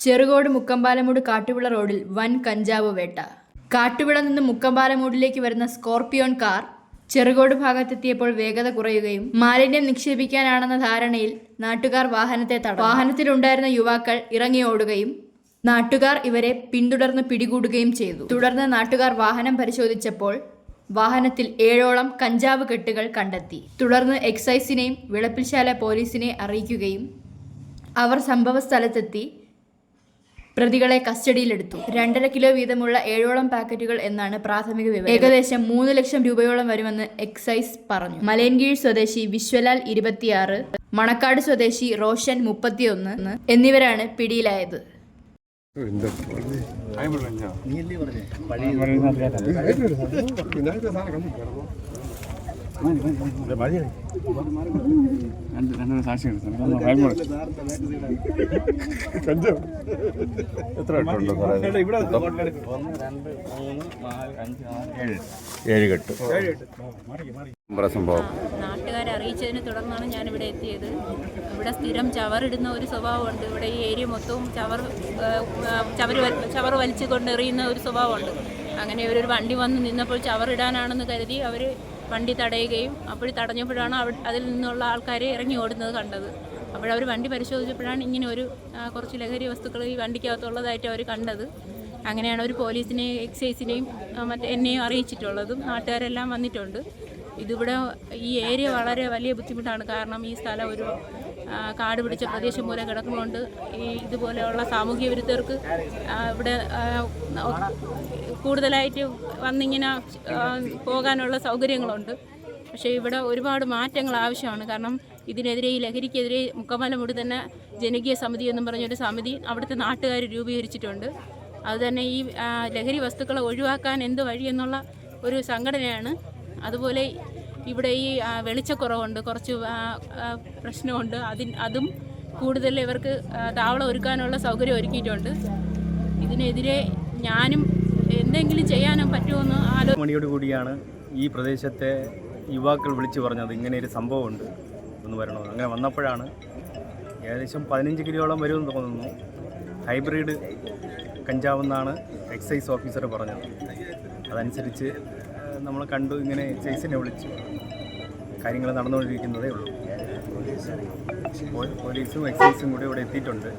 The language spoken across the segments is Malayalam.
ചെറുകോട് മുക്കമ്പാലമൂട് കാട്ടുവിള റോഡിൽ വൻ കഞ്ചാവ് വേട്ട. കാട്ടുവിള നിന്ന് മുക്കമ്പാലമൂടിലേക്ക് വരുന്ന സ്കോർപിയോൺ കാർ ചെറുകോട് ഭാഗത്തെത്തിയപ്പോൾ വേഗത കുറയുകയും മാലിന്യം നിക്ഷേപിക്കാനാണെന്ന ധാരണയിൽ നാട്ടുകാർ വാഹനത്തെ തടഞ്ഞു. വാഹനത്തിലുണ്ടായിരുന്ന യുവാക്കൾ ഇറങ്ങി ഓടുകയും നാട്ടുകാർ ഇവരെ പിന്തുടർന്ന് പിടികൂടുകയും ചെയ്തു. തുടർന്ന് നാട്ടുകാർ വാഹനം പരിശോധിച്ചപ്പോൾ വാഹനത്തിൽ ഏഴോളം കഞ്ചാവ് കെട്ടുകൾ കണ്ടെത്തി. തുടർന്ന് എക്സൈസിനെയും വിളപ്പിൽശാല പോലീസിനെ അറിയിക്കുകയും അവർ സംഭവ സ്ഥലത്തെത്തി പ്രതികളെ കസ്റ്റഡിയിലെടുത്തു. രണ്ടര കിലോ വീതമുള്ള ഏഴോളം പാക്കറ്റുകൾ എന്നാണ് പ്രാഥമിക വിവരം. ഏകദേശം മൂന്ന് ലക്ഷം രൂപയോളം വരുമെന്ന് എക്സൈസ് പറഞ്ഞു. മലയൻകീഴ് സ്വദേശി വിശ്വലാൽ ഇരുപത്തിയാറ് മണക്കാട് സ്വദേശി റോഷൻ മുപ്പത്തിയൊന്ന് എന്നിവരാണ് പിടിയിലായത്. സംഭവം നാട്ടുകാരെ അറിയിച്ചതിനെ തുടർന്നാണ് ഞാൻ ഇവിടെ എത്തിയത്. ഇവിടെ സ്ഥിരം ചവറിടുന്ന ഒരു സ്വഭാവമുണ്ട്. ഇവിടെ ഈ ഏരിയ മൊത്തവും ചവർ ചവർ ചവർ വലിച്ചു കൊണ്ടെറിയുന്ന ഒരു സ്വഭാവമുണ്ട്. അങ്ങനെ ഇവരൊരു വണ്ടി വന്ന് നിന്നപ്പോൾ ചവറിടാനാണെന്ന് കരുതി അവർ വണ്ടി തടയുകയും അപ്പോൾ തടഞ്ഞപ്പോഴാണ് അവ അതിൽ നിന്നുള്ള ആൾക്കാരെ ഇറങ്ങി ഓടുന്നത് കണ്ടത്. അപ്പോഴവർ വണ്ടി പരിശോധിച്ചപ്പോഴാണ് ഇങ്ങനെ ഒരു കുറച്ച് ലഹരി വസ്തുക്കൾ ഈ വണ്ടിക്കകത്തുള്ളതായിട്ട് അവർ കണ്ടത്. അങ്ങനെയാണ് അവർ പോലീസിനെയും എക്സൈസിനെയും മറ്റേ എന്നെയും അറിയിച്ചിട്ടുള്ളതും നാട്ടുകാരെല്ലാം വന്നിട്ടുണ്ട്. ഇതിവിടെ ഈ ഏരിയ വളരെ വലിയ ബുദ്ധിമുട്ടാണ്. കാരണം ഈ സ്ഥലം ഒരു കാട് പിടിച്ച പ്രദേശം പോലെ കിടക്കുന്നതുകൊണ്ട് ഈ ഇതുപോലെയുള്ള സാമൂഹ്യ വിരുദ്ധർക്ക് ഇവിടെ കൂടുതലായിട്ട് വന്നിങ്ങനെ പോകാനുള്ള സൗകര്യങ്ങളുണ്ട്. പക്ഷേ ഇവിടെ ഒരുപാട് മാറ്റങ്ങൾ ആവശ്യമാണ്. കാരണം ഇതിനെതിരെ ഈ ലഹരിക്കെതിരെ മുക്കമലമുടി തന്നെ ജനകീയ സമിതി എന്നും പറഞ്ഞൊരു സമിതി അവിടുത്തെ നാട്ടുകാർ രൂപീകരിച്ചിട്ടുണ്ട്. അതുതന്നെ ഈ ലഹരി വസ്തുക്കളെ ഒഴിവാക്കാൻ എന്ത് വഴിയെന്നുള്ള ഒരു സംഘടനയാണ്. അതുപോലെ ഇവിടെ ഈ വെളിച്ചക്കുറവുണ്ട് കുറച്ച് പ്രശ്നമുണ്ട്. അതിൻ അതും കൂടുതൽ ഇവർക്ക് താവളം ഒരുക്കാനുള്ള സൗകര്യം ഒരുക്കിയിട്ടുണ്ട്. ഇതിനെതിരെ ഞാനും എന്തെങ്കിലും ചെയ്യാനും പറ്റുമെന്ന് ആലോ മണിയോട് കൂടിയാണ് ഈ പ്രദേശത്തെ യുവാക്കൾ വിളിച്ചു പറഞ്ഞത്. ഇങ്ങനെ ഒരു സംഭവമുണ്ട് എന്ന് വരണമെന്ന് അങ്ങനെ വന്നപ്പോഴാണ് ഏകദേശം പതിനഞ്ച് കിലോളം വരുമെന്ന് തോന്നുന്നു. ഹൈബ്രിഡ് കഞ്ചാവെന്നാണ് എക്സൈസ് ഓഫീസർ പറഞ്ഞത്. അതനുസരിച്ച് നമ്മൾ കണ്ടു ഇങ്ങനെ എക്സൈസിനെ വിളിച്ചു. കാര്യങ്ങൾ നടന്നുകൊണ്ടിരിക്കുന്നതേ ഉള്ളൂ. പോലീസും എക്സൈസും കൂടി ഇവിടെ എത്തിയിട്ടുണ്ട്.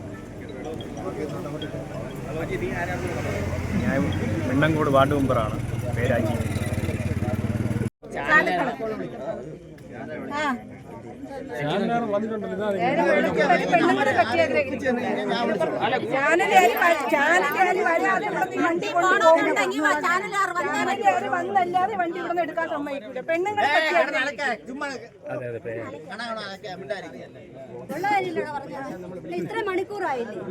ഞാൻ വെണ്ണങ്കോട് വാർഡ് മെമ്പറാണ്. പേരാജി വന്നല്ലാതെ വണ്ടി ഇവിടെ എടുക്കാൻ പെണ്ണുങ്ങളെ ഇത്ര മണിക്കൂറായില്ലേ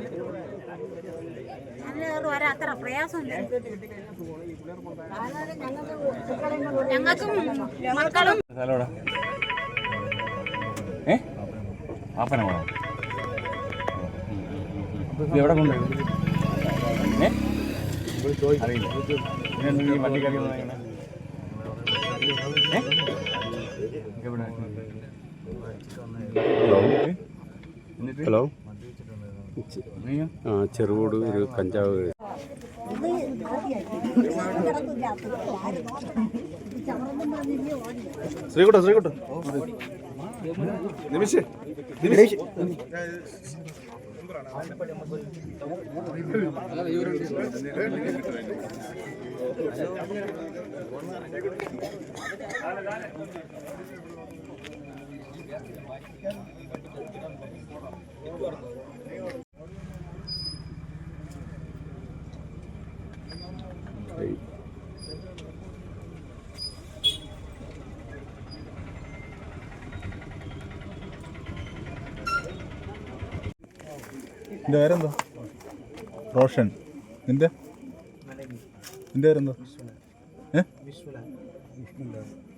അത്ര പ്രയാസമില്ല ഞങ്ങൾക്കും ഇത് എവിടെ കൊണ്ടുപോയി വണ്ടി ഹലോ? ആ ചെറുകോട് ഒരു കഞ്ചാവ് ശ്രീകുട്ട ശ്രീകുട്ട. നിമിഷേ നിമിഷ്. നിന്റെ പേരെന്തോ? റോഷൻ. നിന്റെ? നിന്റെ പേരെന്തോ? ഏ?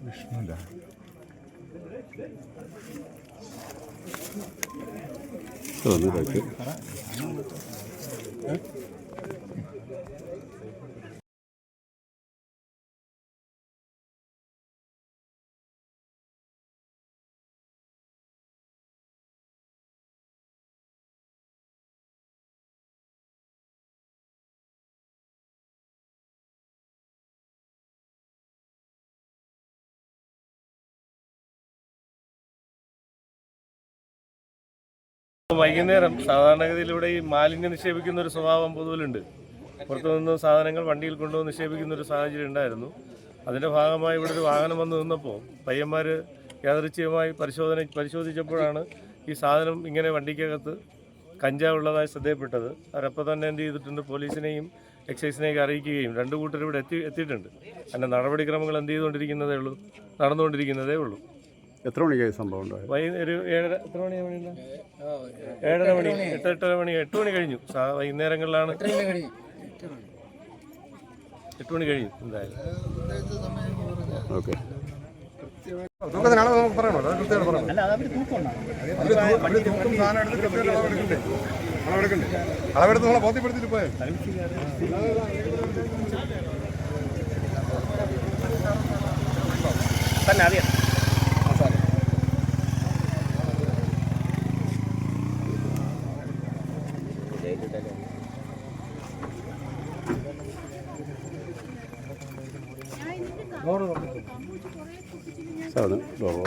വിഷ്ണുല. തോന്നുന്നു വൈകുന്നേരം സാധാരണഗതിയിലൂടെ ഈ മാലിന്യം നിക്ഷേപിക്കുന്ന ഒരു സ്വഭാവം പൊതുവിലുണ്ട്. പുറത്തുനിന്ന് സാധനങ്ങൾ വണ്ടിയിൽ കൊണ്ടുവന്ന് നിക്ഷേപിക്കുന്ന ഒരു സാഹചര്യം ഉണ്ടായിരുന്നു. അതിന്റെ ഭാഗമായി ഇവിടെ ഒരു വാഹനം വന്ന് നിന്നപ്പോൾ പയ്യന്മാർ യാദൃച്ഛികമായി പരിശോധന പരിശോധിച്ചപ്പോഴാണ് ഈ സാധനം ഇങ്ങനെ വണ്ടിക്കകത്ത് കഞ്ചാവുള്ളതായി ശ്രദ്ധയപ്പെട്ടത്. അവരപ്പോൾ തന്നെ എന്ത് ചെയ്തിട്ടുണ്ട്? പോലീസിനെയും എക്സൈസിനെയൊക്കെ അറിയിക്കുകയും രണ്ട് കൂട്ടർ ഇവിടെ എത്തി എത്തിയിട്ടുണ്ട്. അതിന്റെ നടപടിക്രമങ്ങൾ എന്ത് ചെയ്തുകൊണ്ടിരിക്കുന്നതേ ഉള്ളൂ നടന്നുകൊണ്ടിരിക്കുന്നതേ ഉള്ളൂ. എത്ര മണിക്കായി സംഭവം ഉണ്ടായത്? ഒരു ഏഴര എത്ര മണി ഏഴര മണി എട്ട് എട്ടര മണി എട്ട് മണി കഴിഞ്ഞു. വൈകുന്നേരങ്ങളിലാണ് എട്ട് മണി കഴിഞ്ഞു. എന്തായാലും. ഓക്കെ. അളവെടുത്ത് നമ്മളെ ബോധ്യപ്പെടുത്തിട്ട് പോയോ? തന്നെ അറിയാം. വെച്ചിട്ടല്ലേ സാധനം ഡോറോ?